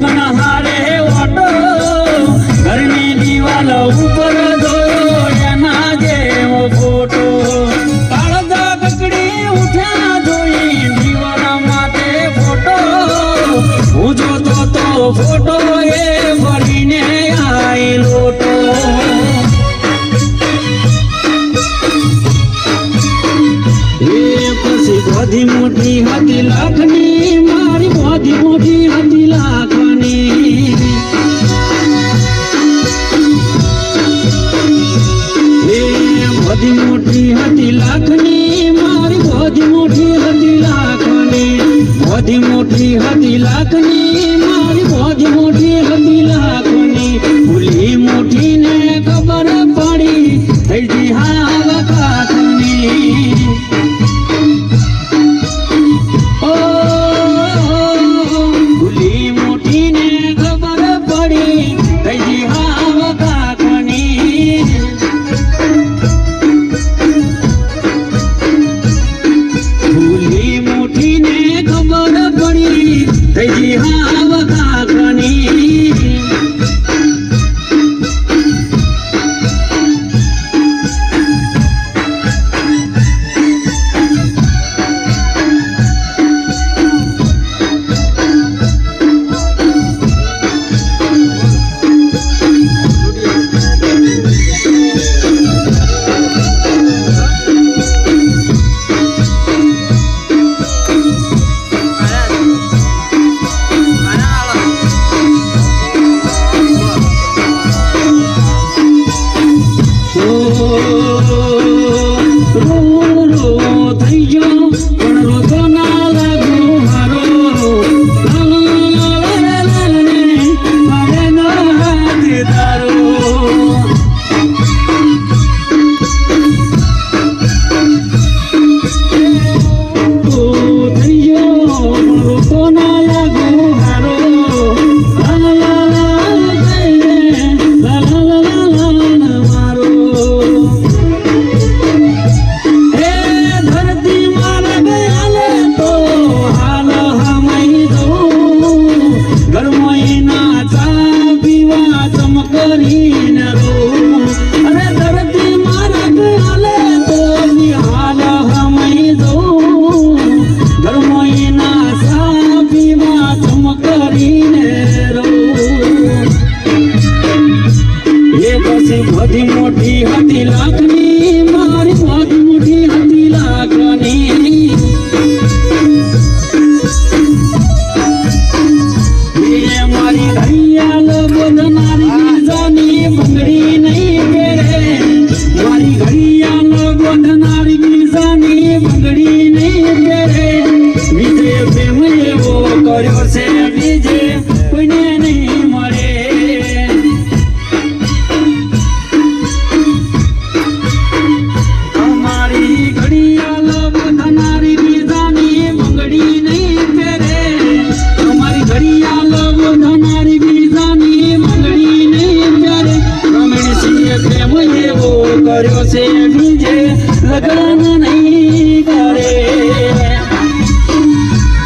સાહેબના હારે ઓટો ઘરની દિવાલ ઉપર દોરો એના જેવો ફોટો. પાળદા બકડી ગોદી મોટી હતી લાખની મારી ગોદી મોટી હતી લાખની. ગોદી મોટી હતી લાખની કર્યો છે બીજે લગ્ન